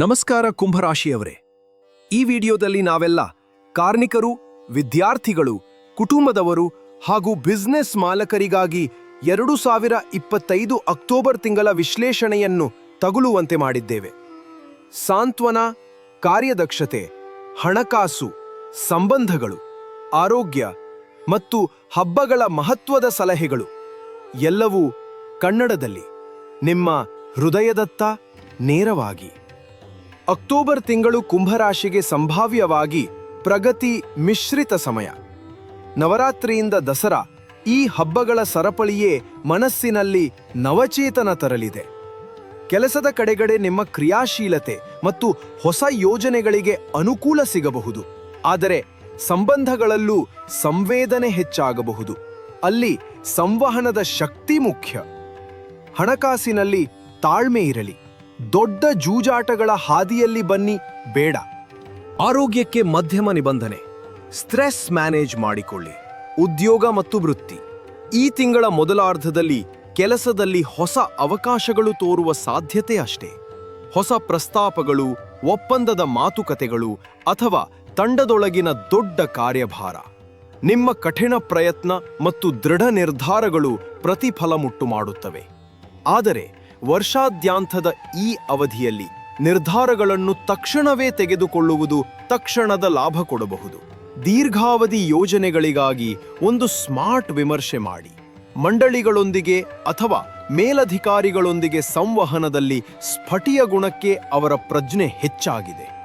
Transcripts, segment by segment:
ನಮಸ್ಕಾರ ಕುಂಭರಾಶಿಯವರೇ. ಈ ವಿಡಿಯೋದಲ್ಲಿ ನಾವೆಲ್ಲ ಕಾರ್ಮಿಕರು, ವಿದ್ಯಾರ್ಥಿಗಳು, ಕುಟುಂಬದವರು ಹಾಗೂ ಬಿಸ್ನೆಸ್ ಮಾಲಕರಿಗಾಗಿ ಎರಡು ಸಾವಿರ ಇಪ್ಪತ್ತೈದು ಅಕ್ಟೋಬರ್ ತಿಂಗಳ ವಿಶ್ಲೇಷಣೆಯನ್ನು ತಗುಲುವಂತೆ ಮಾಡಿದ್ದೇವೆ. ಸಾಂತ್ವನ, ಕಾರ್ಯದಕ್ಷತೆ, ಹಣಕಾಸು, ಸಂಬಂಧಗಳು, ಆರೋಗ್ಯ ಮತ್ತು ಹಬ್ಬಗಳ ಮಹತ್ವದ ಸಲಹೆಗಳು ಎಲ್ಲವೂ ಕನ್ನಡದಲ್ಲಿ ನಿಮ್ಮ ಹೃದಯದತ್ತ ನೇರವಾಗಿ. ಅಕ್ಟೋಬರ್ ತಿಂಗಳು ಕುಂಭರಾಶಿಗೆ ಸಂಭಾವ್ಯವಾಗಿ ಪ್ರಗತಿ ಮಿಶ್ರಿತ ಸಮಯ. ನವರಾತ್ರಿಯಿಂದ ದಸರಾ ಈ ಹಬ್ಬಗಳ ಸರಪಳಿಯೇ ಮನಸ್ಸಿನಲ್ಲಿ ನವಚೇತನ ತರಲಿದೆ. ಕೆಲಸದ ಕಡೆಗಡೆ ನಿಮ್ಮ ಕ್ರಿಯಾಶೀಲತೆ ಮತ್ತು ಹೊಸ ಯೋಜನೆಗಳಿಗೆ ಅನುಕೂಲ ಸಿಗಬಹುದು. ಆದರೆ ಸಂಬಂಧಗಳಲ್ಲೂ ಸಂವೇದನೆ ಹೆಚ್ಚಾಗಬಹುದು. ಅಲ್ಲಿ ಸಂವಹನದ ಶಕ್ತಿ ಮುಖ್ಯ. ಹಣಕಾಸಿನಲ್ಲಿ ತಾಳ್ಮೆ ಇರಲಿ. ದೊಡ್ಡ ಜೂಜಾಟಗಳ ಹಾದಿಯಲ್ಲಿ ಬನ್ನಿ ಬೇಡ. ಆರೋಗ್ಯಕ್ಕೆ ಮಧ್ಯಮ ನಿಬಂಧನೆ. ಸ್ಟ್ರೆಸ್ ಮ್ಯಾನೇಜ್ ಮಾಡಿಕೊಳ್ಳಿ. ಉದ್ಯೋಗ ಮತ್ತು ವೃತ್ತಿ. ಈ ತಿಂಗಳ ಮೊದಲಾರ್ಧದಲ್ಲಿ ಕೆಲಸದಲ್ಲಿ ಹೊಸ ಅವಕಾಶಗಳು ತೋರುವ ಸಾಧ್ಯತೆ ಅಷ್ಟೇ. ಹೊಸ ಪ್ರಸ್ತಾಪಗಳು, ಒಪ್ಪಂದದ ಮಾತುಕತೆಗಳು ಅಥವಾ ತಂಡದೊಳಗಿನ ದೊಡ್ಡ ಕಾರ್ಯಭಾರ. ನಿಮ್ಮ ಕಠಿಣ ಪ್ರಯತ್ನ ಮತ್ತು ದೃಢ ನಿರ್ಧಾರಗಳು ಪ್ರತಿಫಲ ಮುಟ್ಟು ಮಾಡುತ್ತವೆ. ಆದರೆ ವರ್ಷಾದ್ಯಾಂತದ ಈ ಅವಧಿಯಲ್ಲಿ ನಿರ್ಧಾರಗಳನ್ನು ತಕ್ಷಣವೇ ತೆಗೆದುಕೊಳ್ಳುವುದು ತಕ್ಷಣದ ಲಾಭ ಕೊಡಬಹುದು. ದೀರ್ಘಾವಧಿ ಯೋಜನೆಗಳಿಗಾಗಿ ಒಂದು ಸ್ಮಾರ್ಟ್ ವಿಮರ್ಶೆ ಮಾಡಿ. ಮಂಡಳಿಗಳೊಂದಿಗೆ ಅಥವಾ ಮೇಲಧಿಕಾರಿಗಳೊಂದಿಗೆ ಸಂವಹನದಲ್ಲಿ ಸ್ಫಟಿಯ ಗುಣಕ್ಕೆ ಅವರ ಪ್ರಜ್ಞೆ ಹೆಚ್ಚಾಗಿದೆ.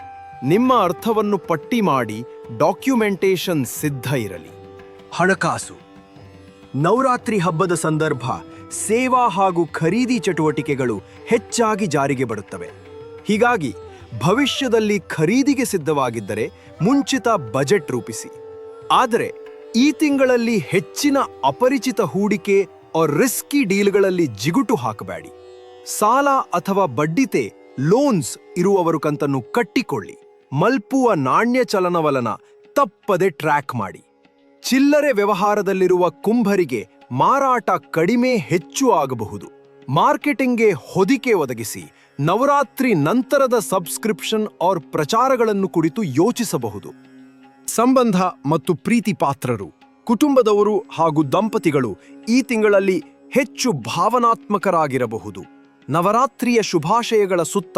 ನಿಮ್ಮ ಅರ್ಥವನ್ನು ಪಟ್ಟಿ ಮಾಡಿ ಡಾಕ್ಯುಮೆಂಟೇಶನ್ ಸಿದ್ಧ ಇರಲಿ. ಹಣಕಾಸು. ನವರಾತ್ರಿ ಹಬ್ಬದ ಸಂದರ್ಭ ಸೇವಾ ಹಾಗೂ ಖರೀದಿ ಚಟುವಟಿಕೆಗಳು ಹೆಚ್ಚಾಗಿ ಜಾರಿಗೆ ಬರುತ್ತವೆ. ಹೀಗಾಗಿ ಭವಿಷ್ಯದಲ್ಲಿ ಖರೀದಿಗೆ ಸಿದ್ಧವಾಗಿದ್ದರೆ ಮುಂಚಿತ ಬಜೆಟ್ ರೂಪಿಸಿ. ಆದರೆ ಈ ತಿಂಗಳಲ್ಲಿ ಹೆಚ್ಚಿನ ಅಪರಿಚಿತ ಹೂಡಿಕೆ ರಿಸ್ಕಿ ಡೀಲ್ಗಳಲ್ಲಿ ಜಿಗುಟು ಹಾಕಬೇಡಿ. ಸಾಲ ಅಥವಾ ಬಡ್ಡಿತೆ ಲೋನ್ಸ್ ಇರುವವರು ಕಂತನ್ನು ಕಟ್ಟಿಕೊಳ್ಳಿ. ಮಲ್ಪುವ ನಾಣ್ಯ ಚಲನವಲನ ತಪ್ಪದೆ ಟ್ರ್ಯಾಕ್ ಮಾಡಿ. ಚಿಲ್ಲರೆ ವ್ಯವಹಾರದಲ್ಲಿರುವ ಕುಂಭರಿಗೆ ಮಾರಾಟ ಕಡಿಮೆ ಹೆಚ್ಚು ಆಗಬಹುದು. ಮಾರ್ಕೆಟಿಂಗ್ಗೆ ಹೊದಿಕೆ ಒದಗಿಸಿ, ನವರಾತ್ರಿ ನಂತರದ ಸಬ್ಸ್ಕ್ರಿಪ್ಷನ್ ಆರ್ ಪ್ರಚಾರಗಳನ್ನು ಕುರಿತು ಯೋಚಿಸಬಹುದು. ಸಂಬಂಧ ಮತ್ತು ಪ್ರೀತಿ ಪಾತ್ರರು, ಕುಟುಂಬದವರು ಹಾಗೂ ದಂಪತಿಗಳು ಈ ತಿಂಗಳಲ್ಲಿ ಹೆಚ್ಚು ಭಾವನಾತ್ಮಕರಾಗಿರಬಹುದು. ನವರಾತ್ರಿಯ ಶುಭಾಶಯಗಳ ಸುತ್ತ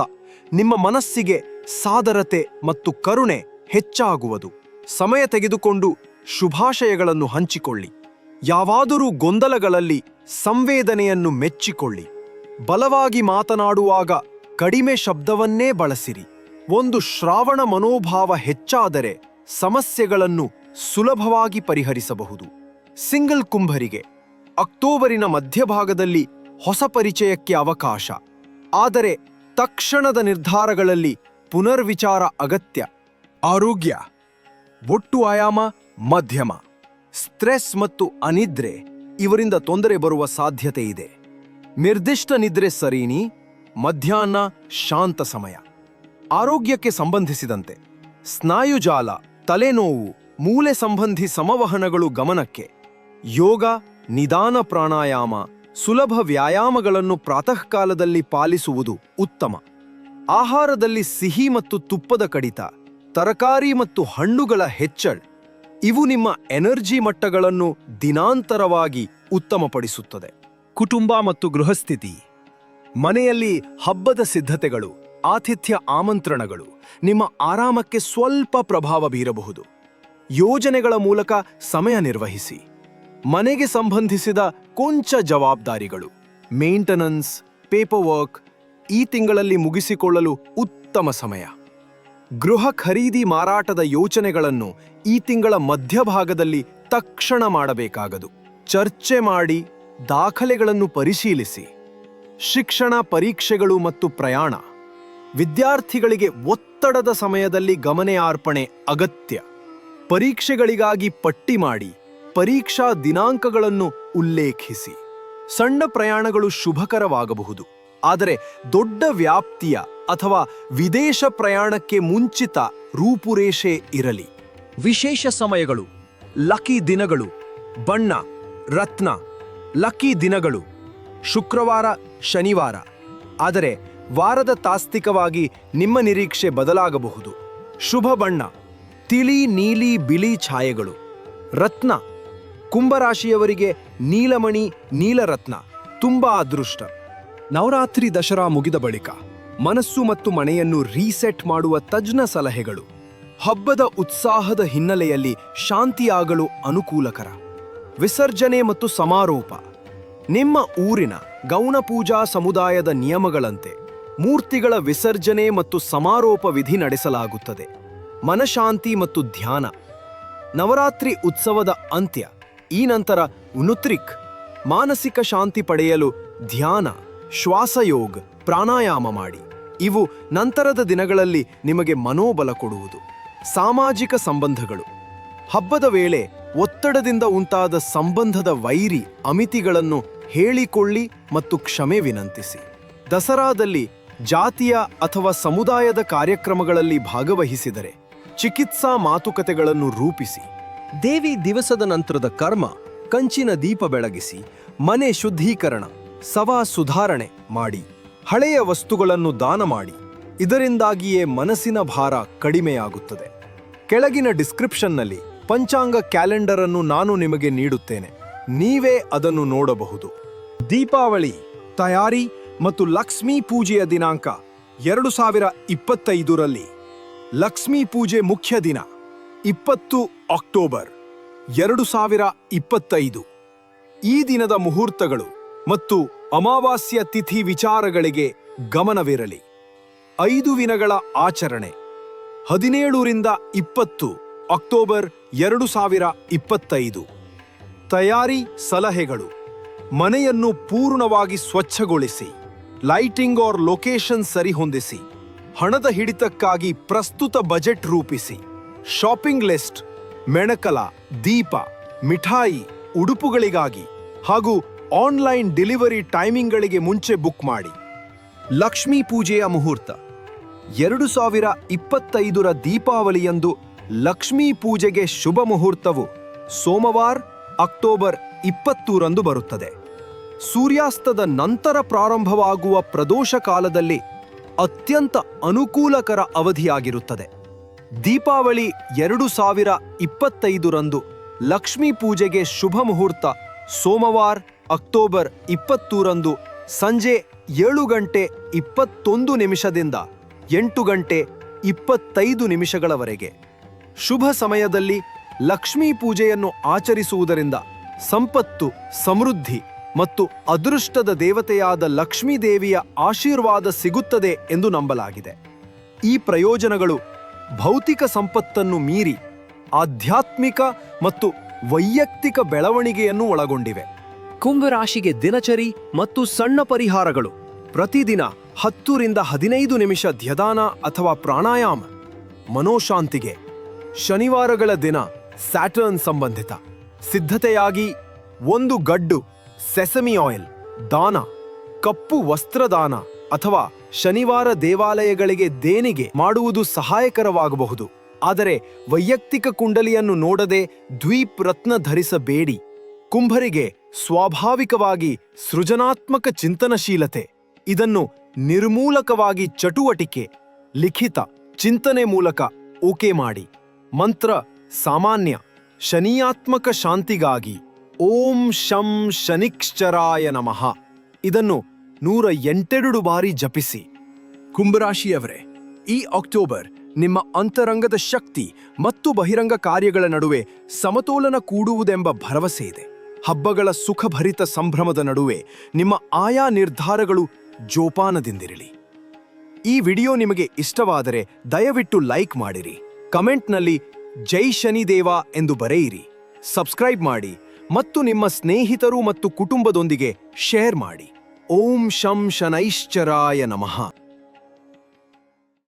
ನಿಮ್ಮ ಮನಸ್ಸಿಗೆ ಸಾದರತೆ ಮತ್ತು ಕರುಣೆ ಹೆಚ್ಚಾಗುವುದು. ಸಮಯ ತೆಗೆದುಕೊಂಡು ಶುಭಾಶಯಗಳನ್ನು ಹಂಚಿಕೊಳ್ಳಿ. ಯಾವಾದರೂ ಗೊಂದಲಗಳಲ್ಲಿ ಸಂವೇದನೆಯನ್ನು ಮೆಚ್ಚಿಕೊಳ್ಳಿ. ಬಲವಾಗಿ ಮಾತನಾಡುವಾಗ ಕಡಿಮೆ ಶಬ್ದವನ್ನೇ ಬಳಸಿರಿ. ಒಂದು ಶ್ರಾವಣ ಮನೋಭಾವ ಹೆಚ್ಚಾದರೆ ಸಮಸ್ಯೆಗಳನ್ನು ಸುಲಭವಾಗಿ ಪರಿಹರಿಸಬಹುದು. ಸಿಂಗಲ್ ಕುಂಭರಿಗೆ ಅಕ್ಟೋಬರಿನ ಮಧ್ಯಭಾಗದಲ್ಲಿ ಹೊಸ ಪರಿಚಯಕ್ಕೆ ಅವಕಾಶ. ಆದರೆ ತಕ್ಷಣದ ನಿರ್ಧಾರಗಳಲ್ಲಿ ಪುನರ್ವಿಚಾರ ಅಗತ್ಯ. ಆರೋಗ್ಯ, ಒಟ್ಟು ಆಯಾಮ, ಮಧ್ಯಮ. ಸ್ಟ್ರೆಸ್ ಮತ್ತು ಅನಿದ್ರೆ ಇವರಿಂದ ತೊಂದರೆ ಬರುವ ಸಾಧ್ಯತೆ ಇದೆ. ನಿರ್ದಿಷ್ಟ ನಿದ್ರೆ ಸರೀನಿ, ಮಧ್ಯಾಹ್ನ ಶಾಂತ ಸಮಯ. ಆರೋಗ್ಯಕ್ಕೆ ಸಂಬಂಧಿಸಿದಂತೆ. ಸ್ನಾಯುಜಾಲ ತಲೆನೋವು ಮೂಲೆ ಸಂಬಂಧಿ ಸಮವಹನಗಳು ಗಮನಕ್ಕೆ. ಯೋಗ, ನಿಧಾನ ಪ್ರಾಣಾಯಾಮ, ಸುಲಭ ವ್ಯಾಯಾಮಗಳನ್ನು ಪ್ರಾತಃಕಾಲದಲ್ಲಿ ಪಾಲಿಸುವುದು ಉತ್ತಮ. ಆಹಾರದಲ್ಲಿ ಸಿಹಿ ಮತ್ತು ತುಪ್ಪದ ಕಡಿತ, ತರಕಾರಿ ಮತ್ತು ಹಣ್ಣುಗಳ ಹೆಚ್ಚಳ. ಇವು ನಿಮ್ಮ ಎನರ್ಜಿ ಮಟ್ಟಗಳನ್ನು ದಿನಾಂತರವಾಗಿ ಉತ್ತಮಪಡಿಸುತ್ತದೆ. ಕುಟುಂಬ ಮತ್ತು ಗೃಹಸ್ಥಿತಿ, ಮನೆಯಲ್ಲಿ ಹಬ್ಬದ ಸಿದ್ಧತೆಗಳು, ಆತಿಥ್ಯ ಆಮಂತ್ರಣಗಳು, ನಿಮ್ಮ ಆರಾಮಕ್ಕೆ ಸ್ವಲ್ಪ ಪ್ರಭಾವ ಬೀರಬಹುದು. ಯೋಜನೆಗಳ ಮೂಲಕ ಸಮಯ ನಿರ್ವಹಿಸಿ. ಮನೆಗೆ ಸಂಬಂಧಿಸಿದ ಕೊಂಚ ಜವಾಬ್ದಾರಿಗಳು ಮೇಂಟೆನೆನ್ಸ್ ಪೇಪರ್ ವರ್ಕ್ ಈ ತಿಂಗಳಲ್ಲಿ ಮುಗಿಸಿಕೊಳ್ಳಲು ಉತ್ತಮ ಸಮಯ. ಗೃಹ ಖರೀದಿ ಮಾರಾಟದ ಯೋಚನೆಗಳನ್ನು ಈ ತಿಂಗಳ ಮಧ್ಯಭಾಗದಲ್ಲಿ ತಕ್ಷಣ ಮಾಡಬೇಕಾಗದು. ಚರ್ಚೆ ಮಾಡಿ ದಾಖಲೆಗಳನ್ನು ಪರಿಶೀಲಿಸಿ. ಶಿಕ್ಷಣ ಪರೀಕ್ಷೆಗಳು ಮತ್ತು ಪ್ರಯಾಣ. ವಿದ್ಯಾರ್ಥಿಗಳಿಗೆ ಒತ್ತಡದ ಸಮಯದಲ್ಲಿ ಗಮನೆಯಾರ್ಪಣೆ ಅಗತ್ಯ. ಪರೀಕ್ಷೆಗಳಿಗಾಗಿ ಪಟ್ಟಿ ಮಾಡಿ ಪರೀಕ್ಷಾ ದಿನಾಂಕಗಳನ್ನು ಉಲ್ಲೇಖಿಸಿ. ಸಣ್ಣ ಪ್ರಯಾಣಗಳು ಶುಭಕರವಾಗಬಹುದು. ಆದರೆ ದೊಡ್ಡ ವ್ಯಾಪ್ತಿಯ ಅಥವಾ ವಿದೇಶ ಪ್ರಯಾಣಕ್ಕೆ ಮುಂಚಿತ ರೂಪುರೇಷೆ ಇರಲಿ. ವಿಶೇಷ ಸಮಯಗಳು ಲಕಿ ದಿನಗಳು, ಬಣ್ಣ, ರತ್ನ, ಲಕ್ಕಿ ದಿನಗಳು, ಶುಕ್ರವಾರ, ಶನಿವಾರ, ಆದರೆ ವಾರದ ತಾಸ್ತಿಕವಾಗಿ ನಿಮ್ಮ ನಿರೀಕ್ಷೆ ಬದಲಾಗಬಹುದು. ಶುಭ ಬಣ್ಣ, ತಿಳಿ ನೀಲಿ ಬಿಳಿ ಛಾಯೆಗಳು, ರತ್ನ, ಕುಂಭರಾಶಿಯವರಿಗೆ ನೀಲಮಣಿ, ನೀಲರತ್ನ, ತುಂಬಾ ಅದೃಷ್ಟ. ನವರಾತ್ರಿ ದಸರಾ ಮುಗಿದ ಬಳಿಕ ಮನಸ್ಸು ಮತ್ತು ಮನೆಯನ್ನು ರೀಸೆಟ್ ಮಾಡುವ ತಜ್ಞ ಸಲಹೆಗಳು. ಹಬ್ಬದ ಉತ್ಸಾಹದ ಹಿನ್ನೆಲೆಯಲ್ಲಿ ಶಾಂತಿಯಾಗಲು ಅನುಕೂಲಕರ. ವಿಸರ್ಜನೆ ಮತ್ತು ಸಮಾರೋಪ. ನಿಮ್ಮ ಊರಿನ ಗೌಣ ಪೂಜಾ ಸಮುದಾಯದ ನಿಯಮಗಳಂತೆ ಮೂರ್ತಿಗಳ ವಿಸರ್ಜನೆ ಮತ್ತು ಸಮಾರೋಪ ವಿಧಿ ನಡೆಸಲಾಗುತ್ತದೆ. ಮನಶಾಂತಿ ಮತ್ತು ಧ್ಯಾನ. ನವರಾತ್ರಿ ಉತ್ಸವದ ಅಂತ್ಯ. ಈ ನಂತರ ಉನುತ್ರಿಕ್ ಮಾನಸಿಕ ಶಾಂತಿ ಪಡೆಯಲು ಧ್ಯಾನ. ಶ್ವಾಸಯೋಗ, ಪ್ರಾಣಾಯಾಮ ಮಾಡಿ. ಇವು ನಂತರದ ದಿನಗಳಲ್ಲಿ ನಿಮಗೆ ಮನೋಬಲ ಕೊಡುವುದು. ಸಾಮಾಜಿಕ ಸಂಬಂಧಗಳು. ಹಬ್ಬದ ವೇಳೆ ಒತ್ತಡದಿಂದ ಉಂಟಾದ ಸಂಬಂಧದ ವೈರಿ, ಅಮಿತಿಗಳನ್ನು ಹೇಳಿಕೊಳ್ಳಿ ಮತ್ತು ಕ್ಷಮೆ ವಿನಂತಿಸಿ. ದಸರಾದಲ್ಲಿ ಜಾತಿಯ ಅಥವಾ ಸಮುದಾಯದ ಕಾರ್ಯಕ್ರಮಗಳಲ್ಲಿ ಭಾಗವಹಿಸಿದರೆ ಚಿಕಿತ್ಸಾ ಮಾತುಕತೆಗಳನ್ನು ರೂಪಿಸಿ. ದೇವಿ ದಿವಸದ ನಂತರದ ಕರ್ಮ, ಕಂಚಿನ ದೀಪ ಬೆಳಗಿಸಿ, ಮನೆ ಶುದ್ಧೀಕರಣ. ಸವಾ ಸುಧಾರಣೆ ಮಾಡಿ, ಹಳೆಯ ವಸ್ತುಗಳನ್ನು ದಾನ ಮಾಡಿ, ಇದರಿಂದಾಗಿಯೇ ಮನಸ್ಸಿನ ಭಾರ ಕಡಿಮೆಯಾಗುತ್ತದೆ. ಕೆಳಗಿನ ಡಿಸ್ಕ್ರಿಪ್ಷನ್ನಲ್ಲಿ ಪಂಚಾಂಗ ಕ್ಯಾಲೆಂಡರ್ ಅನ್ನು ನಾನು ನಿಮಗೆ ನೀಡುತ್ತೇನೆ, ನೀವೇ ಅದನ್ನು ನೋಡಬಹುದು. ದೀಪಾವಳಿ, ತಯಾರಿ ಮತ್ತು ಲಕ್ಷ್ಮೀ ಪೂಜೆಯ ದಿನಾಂಕ ಎರಡು ಸಾವಿರ ಇಪ್ಪತ್ತೈದರಲ್ಲಿ ಲಕ್ಷ್ಮೀ ಪೂಜೆ ಮುಖ್ಯ ದಿನ, ಇಪ್ಪತ್ತು ಅಕ್ಟೋಬರ್ ಎರಡು ಸಾವಿರ ಇಪ್ಪತ್ತೈದು. ಈ ದಿನದ ಮುಹೂರ್ತಗಳು ಮತ್ತು ಅಮಾವಾಸ್ಯ ತಿಥಿ ವಿಚಾರಗಳಿಗೆ ಗಮನವಿರಲಿ. ಐದು ದಿನಗಳ ಆಚರಣೆ. ಹದಿನೇಳರಿಂದ ಇಪ್ಪತ್ತು ಅಕ್ಟೋಬರ್ ಎರಡು ಸಾವಿರ ಇಪ್ಪತ್ತೈದು. ತಯಾರಿ ಸಲಹೆಗಳು. ಮನೆಯನ್ನು ಪೂರ್ಣವಾಗಿ ಸ್ವಚ್ಛಗೊಳಿಸಿ. ಲೈಟಿಂಗ್ ಆರ್ ಲೊಕೇಶನ್ ಸರಿಹೊಂದಿಸಿ. ಹಣದ ಹಿಡಿತಕ್ಕಾಗಿ ಪ್ರಸ್ತುತ ಬಜೆಟ್ ರೂಪಿಸಿ. ಶಾಪಿಂಗ್ ಲಿಸ್ಟ್, ಮೆಣಕಲ, ದೀಪ, ಮಿಠಾಯಿ, ಉಡುಪುಗಳಿಗಾಗಿ ಹಾಗೂ ಆನ್ಲೈನ್ ಡೆಲಿವರಿ ಟೈಮಿಂಗ್ಗಳಿಗೆ ಮುಂಚೆ ಬುಕ್ ಮಾಡಿ. ಲಕ್ಷ್ಮೀ ಪೂಜೆಯ ಮುಹೂರ್ತ, ಎರಡು ಸಾವಿರ ಇಪ್ಪತ್ತೈದರ ದೀಪಾವಳಿಯಂದು ಲಕ್ಷ್ಮೀ ಪೂಜೆಗೆ ಶುಭ ಮುಹೂರ್ತವು ಸೋಮವಾರ, ಅಕ್ಟೋಬರ್ ಇಪ್ಪತ್ತೂರಂದು ಬರುತ್ತದೆ. ಸೂರ್ಯಾಸ್ತದ ನಂತರ ಪ್ರಾರಂಭವಾಗುವ ಪ್ರದೋಷ ಕಾಲದಲ್ಲಿ ಅತ್ಯಂತ ಅನುಕೂಲಕರ ಅವಧಿಯಾಗಿರುತ್ತದೆ. ದೀಪಾವಳಿ ಎರಡು ಸಾವಿರ ಇಪ್ಪತ್ತೈದರಂದು ಲಕ್ಷ್ಮೀ ಪೂಜೆಗೆ ಶುಭ ಮುಹೂರ್ತ ಸೋಮವಾರ ಅಕ್ಟೋಬರ್ ಇಪ್ಪತ್ತೂರಂದು ಸಂಜೆ ಏಳು ಗಂಟೆ ಇಪ್ಪತ್ತೊಂದು ನಿಮಿಷದಿಂದ ಎಂಟು ಗಂಟೆ ಇಪ್ಪತ್ತೈದು ನಿಮಿಷಗಳವರೆಗೆ. ಶುಭ ಸಮಯದಲ್ಲಿ ಲಕ್ಷ್ಮೀ ಪೂಜೆಯನ್ನು ಆಚರಿಸುವುದರಿಂದ ಸಂಪತ್ತು, ಸಮೃದ್ಧಿ ಮತ್ತು ಅದೃಷ್ಟದ ದೇವತೆಯಾದ ಲಕ್ಷ್ಮೀ ದೇವಿಯ ಆಶೀರ್ವಾದ ಸಿಗುತ್ತದೆ ಎಂದು ನಂಬಲಾಗಿದೆ. ಈ ಪ್ರಯೋಜನಗಳು ಭೌತಿಕ ಸಂಪತ್ತನ್ನು ಮೀರಿ ಆಧ್ಯಾತ್ಮಿಕ ಮತ್ತು ವೈಯಕ್ತಿಕ ಬೆಳವಣಿಗೆಯನ್ನು ಒಳಗೊಂಡಿವೆ. ಕುಂಭರಾಶಿಗೆ ದಿನಚರಿ ಮತ್ತು ಸಣ್ಣ ಪರಿಹಾರಗಳು. ಪ್ರತಿದಿನ ಹತ್ತರಿಂದ ಹದಿನೈದು ನಿಮಿಷ ಧ್ಯದಾನ ಅಥವಾ ಪ್ರಾಣಾಯಾಮ. ಮನೋಶಾಂತಿಗೆ. ಶನಿವಾರಗಳ ದಿನ ಸ್ಯಾಟರ್ನ್ ಸಂಬಂಧಿತ. ಸಿದ್ಧತೆಯಾಗಿ ಒಂದು ಗಡ್ಡು, ಸೆಸಮಿ ಆಯಿಲ್, ದಾನ. ಕಪ್ಪು ವಸ್ತ್ರದಾನ ಅಥವಾ ಶನಿವಾರ ದೇವಾಲಯಗಳಿಗೆ ದೇಣಿಗೆ ಮಾಡುವುದು ಸಹಾಯಕರವಾಗಬಹುದು. ಆದರೆ ವೈಯಕ್ತಿಕ ಕುಂಡಲಿಯನ್ನು ನೋಡದೆ ದ್ವೀಪ್ ರತ್ನ ಧರಿಸಬೇಡಿ. ಕುಂಭರಿಗೆ ಸ್ವಾಭಾವಿಕವಾಗಿ ಸೃಜನಾತ್ಮಕ ಚಿಂತನಶೀಲತೆ, ಇದನ್ನು ನಿರ್ಮೂಲಕವಾಗಿ ಚಟುವಟಿಕೆ, ಲಿಖಿತ ಚಿಂತನೆ ಮೂಲಕ ಓಕೆ ಮಾಡಿ. ಮಂತ್ರ ಸಾಮಾನ್ಯ, ಶನಿಯಾತ್ಮಕ ಶಾಂತಿಗಾಗಿ ಓಂ ಶಂ ಶನಿಶ್ಚರಾಯ ನಮಃ. ಇದನ್ನು ನೂರ ಎಂಟೆರಡು ಬಾರಿ ಜಪಿಸಿ. ಕುಂಭರಾಶಿಯವರೇ, ಈ ಅಕ್ಟೋಬರ್ ನಿಮ್ಮ ಅಂತರಂಗದ ಶಕ್ತಿ ಮತ್ತು ಬಹಿರಂಗ ಕಾರ್ಯಗಳ ನಡುವೆ ಸಮತೋಲನ ಕೂಡುವುದೆಂಬ ಭರವಸೆ ಇದೆ. ಹಬ್ಬಗಳ ಸುಖಭರಿತ ಸಂಭ್ರಮದ ನಡುವೆ ನಿಮ್ಮ ಆಯಾ ನಿರ್ಧಾರಗಳು ಜೋಪಾನದಿಂದಿರಲಿ. ಈ ವಿಡಿಯೋ ನಿಮಗೆ ಇಷ್ಟವಾದರೆ ದಯವಿಟ್ಟು ಲೈಕ್ ಮಾಡಿರಿ. ಕಮೆಂಟ್ನಲ್ಲಿ ಜೈ ಶನಿದೇವ ಎಂದು ಬರೆಯಿರಿ. ಸಬ್ಸ್ಕ್ರೈಬ್ ಮಾಡಿ ಮತ್ತು ನಿಮ್ಮ ಸ್ನೇಹಿತರು ಮತ್ತು ಕುಟುಂಬದೊಂದಿಗೆ ಶೇರ್ ಮಾಡಿ. ಓಂ ಶಂ ಶನೈಶ್ಚರಾಯ ನಮಃ.